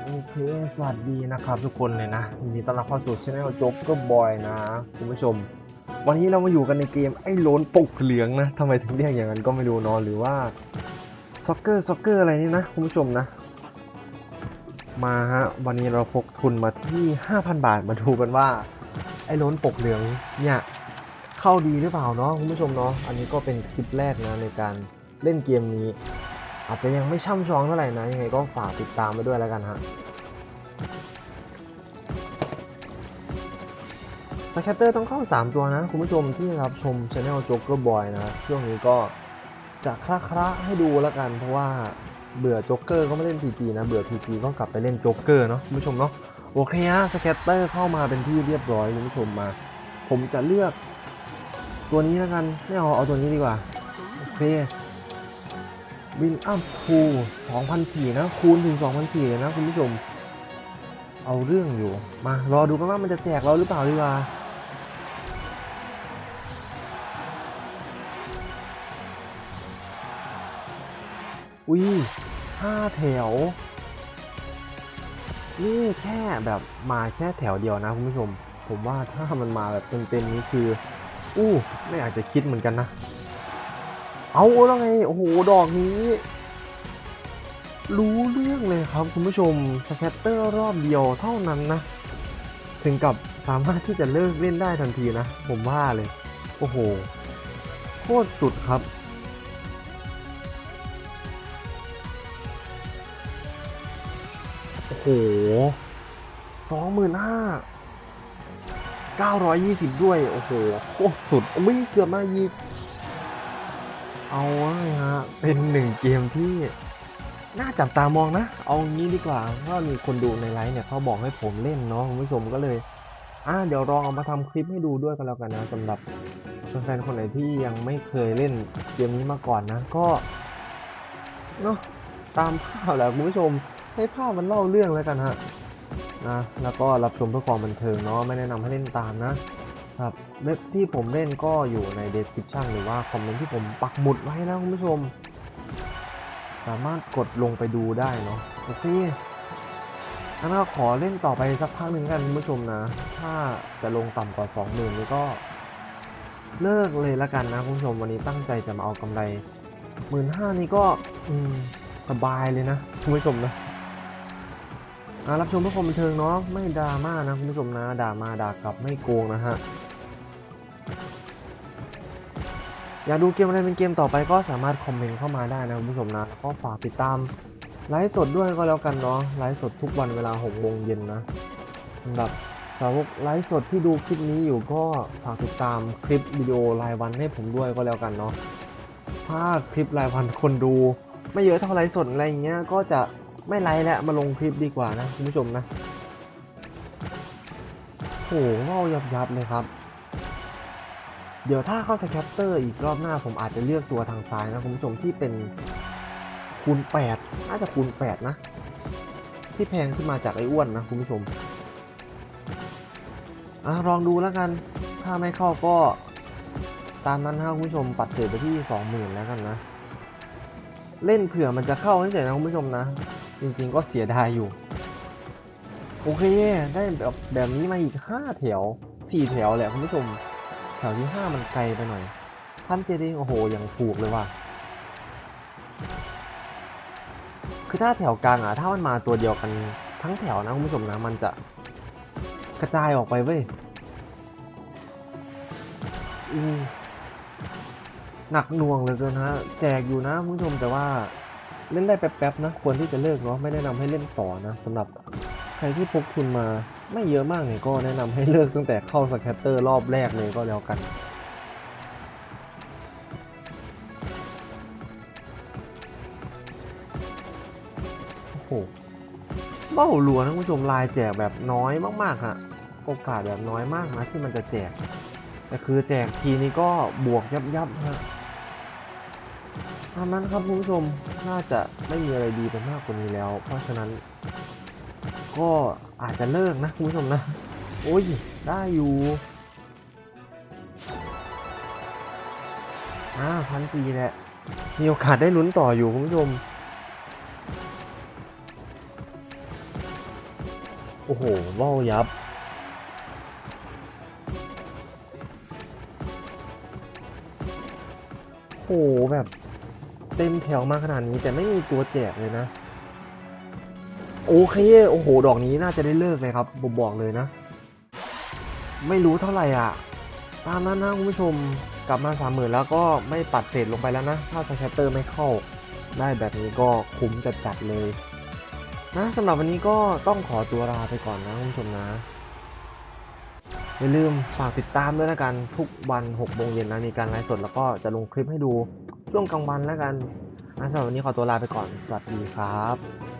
โอเค สวัสดีนะครับทุกคนเลยนะยินดีต้อนรับเข้าสู่ช anel จ็กเกอร์บอยนะคุณผู้ชม วันนี้เรามาอยู่กันในเกมไอ้โล้นปกเหลืองนะทำไมถึงเรียกอย่างนั้นก็ไม่รู้เนอะหรือว่าซ็อกเกอร์ซ็อกเกอร์อะไรนี่นะคุณผู้ชมนะ มาฮะวันนี้เราพกทุนมาที่ 5,000 บาทมาดูกันว่า ไอ้โล้นปกเหลืองเนี่ยเข้าดีหรือเปล่าเนาะคุณผู้ชมเนาะอันนี้ก็เป็นคลิปแรกนะในการเล่นเกมนี้ อาจจะยังไม่ช่ำชองเท่าไหร่นะยังไงก็ฝากติดตามไปด้วยแล้วกันฮะสแคตเตอร์ต้องเข้า 3 ตัวนะ คุณผู้ชมที่รับชมช anel Joker Boy นะ ช่วงนี้ก็จะคละคละให้ดูแล้วกัน เพราะว่าเบื่อโจ๊กเกอร์ก็ไม่เล่น PG นะ เบื่อ PG ก็กลับไปเล่นโจ๊กเกอร์เนาะคุณผู้ชมเนาะโอเคฮะสแคตเตอร์เข้ามาเป็นที่เรียบร้อยคุณผู้ชมมา ผมจะเลือกตัวนี้แล้วกันไม่เอาเอาตัวนี้ดีกว่า โอเค วินอัพคู2,004นสี่นะ คูณถึง2,004เลยนะคุณผู้ชม เอาเรื่องอยู่ มารอดูกันว่ามันจะแจกเราหรือเปล่าดีกว่าอุ้ยห้าแถว นี่แค่แบบมาแค่แถวเดียวนะคุณผู้ชม ผมว่าถ้ามันมาแบบเต็มๆนี้คือ อู้ ไม่อยากจะคิดเหมือนกันนะ เอาแล้วไง โอ้โห ดอกนี้ รู้เรื่องเลยครับคุณผู้ชมสแคตเตอร์รอบเดียวเท่านั้นนะ ถึงกับสามารถที่จะเลิกเล่นได้ทันทีนะ ผมว่าเลย โอ้โห โคตรสุดครับโอ้โหสองหมื่นห้าเก้าร้อยยี่สิบด้วย โอ้โห โคตรสุดอุ้ยเกือบมาอีก เอาไงฮะ เป็นหนึ่งเกมที่น่าจับตามองนะ เอางี้ดีกว่าเพราะว่ามีคนดูในไลฟ์เนี่ยเขาบอกให้ผมเล่นเนาะคุณผู้ชมก็เลย อ่าเดี๋ยวลองเอามาทำคลิปให้ดูด้วยกันแล้วกันนะสำหรับแฟนๆคนไหนที่ยังไม่เคยเล่นเกมนี้มาก่อนนะ ก็เนาะตามภาพแหละคุณผู้ชมให้ภาพมันเล่าเรื่องแล้วกันฮะนะแล้วก็รับชมเพื่อความบันเทิงเนาะไม่แนะนำให้เล่นตามนะ ครับเว็บที่ผมเล่นก็อยู่ใน description หรือว่าคอมเมนต์ที่ผมปักหมุดไว้นะคุณผู้ชม สามารถกดลงไปดูได้เนาะโอเคงั้นก็ขอเล่นต่อไปสักพักหนึ่งกันคุณผู้ชมนะ ถ้าจะลงต่ำกว่า20,000นี่ก็ เลิกเลยละกันนะคุณผู้ชมวันนี้ตั้งใจจะมาเอากำไรหมื่นห้านี่ก็สบายเลยนะคุณผู้ชมนะอะรับชมเพื่อความบันเทิงเนาะไม่ดราม่านะคุณผู้ชมนะด่ามาด่ากลับไม่โกงนะฮะ อยากดูเกมอะไรเป็นเกมต่อไปก็สามารถคอมเมนต์เข้ามาได้นะคุณผู้ชมนะแล้วก็ฝากติดตามไลฟ์สดด้วยก็แล้วกันเนาะไลฟ์สดทุกวันเวลา6โมงเย็นนะสำหรับสาวกไลฟ์สดที่ดูคลิปนี้อยู่ก็ฝากติดตามคลิปวิดีโอรายวันให้ผมด้วยก็แล้วกันเนาะถ้าคลิปรายวันคนดู ไม่เยอะเท่าไลฟ์สดอะไรอย่างเงี้ยก็จะไม่ไลฟ์แล้วมาลงคลิปดีกว่านะคุณผู้ชมนะโหว้าวยับยับๆเลยครับ เดี๋ยวถ้าเข้าสแคปเตอร์อีกรอบหน้าผมอาจจะเลือกตัวทางซ้ายนะคุณผู้ชมที่เป็นคูณ8น่าจะคูณ8นะ ที่แพงขึ้นมาจากไอ้อ้วนนะคุณผู้ชมอลองดูแล้วกัน ถ้าไม่เข้าก็ตามนั้นนะคุณผู้ชมปัดเศษไปที่20,000แล้วกันนะ เล่นเผื่อมันจะเข้าเฉยนะคุณผู้ชมนะ จริงๆก็เสียดายอยู่ โอเค ได้แบบแบบนี้มาอีก5แถว4แถวแหละคุณผู้ชม ถวที่5มันไกลไปหน่อยท่านเจดิงโอ้โหยังถูกเลยว่ะคือถ้าแถวกลางอะถ้ามันมาตัวเดียวกันทั้งแถวนะคุณผู้ชมนะมันจะกระจายออกไปเว้ยอืมหนักหน่วงเลยเกินฮะแจกอยู่นะคุณผู้ชมแต่ว่าเล่นได้แป๊บๆนะควรที่จะเลิกเนาะไม่แนะนำให้เล่นต่อนะสำหรับ รที่พกทุนมาไม่เยอะมากเนี่ยก็แนะนำให้เลิกตั้งแต่เข้าสแคตเตอร์รอบแรกเลยก็แล้วกันโอ้โหเบ้าหลัวนะคุณผู้ชมลายแจกแบบน้อยมากๆฮะโอกาสแบบน้อยมากนะที่มันจะแจกแต่คือแจกทีนี้ก็บวกยับยับๆฮะตามนั้นครับคุณผู้ชมน่าจะไม่มีอะไรดีไปมากกว่านี้แล้ว เพราะฉะนั้น ก็อาจจะเลิกนะคุณผู้ชมนะ โอ้ย ได้อยู่อ่าพันปีแหละ มีโอกาสได้ลุ้นต่ออยู่คุณผู้ชม โอ้โหว่าวยับโอ้โหแบบ เต็มแถวมาขนาดนี้แต่ไม่มีตัวแจกเลยนะ โอเค โอ้โห ดอกนี้น่าจะได้เลิกเลยครับ ผมบอกเลยนะ ไม่รู้เท่าไหร่อะ ตามนั้นนะคุณผู้ชม กลับมาสามหมื่นแล้วก็ไม่ปัดเศษลงไปแล้วนะ ถ้าสแคตเตอร์ไม่เข้า ได้แบบนี้ก็คุ้มจัดจัดๆเลย นะสำหรับวันนี้ก็ต้องขอตัวลาไปก่อนนะคุณผู้ชมนะ อย่าลืมฝากติดตามด้วยนะกัน ทุกวัน6โมงเย็นนะมีการไลฟ์สดแล้วก็จะลงคลิปให้ดูช่วงกลางวันแล้วกันนะสำหรับวันนี้ขอตัวลาไปก่อน สวัสดีครับ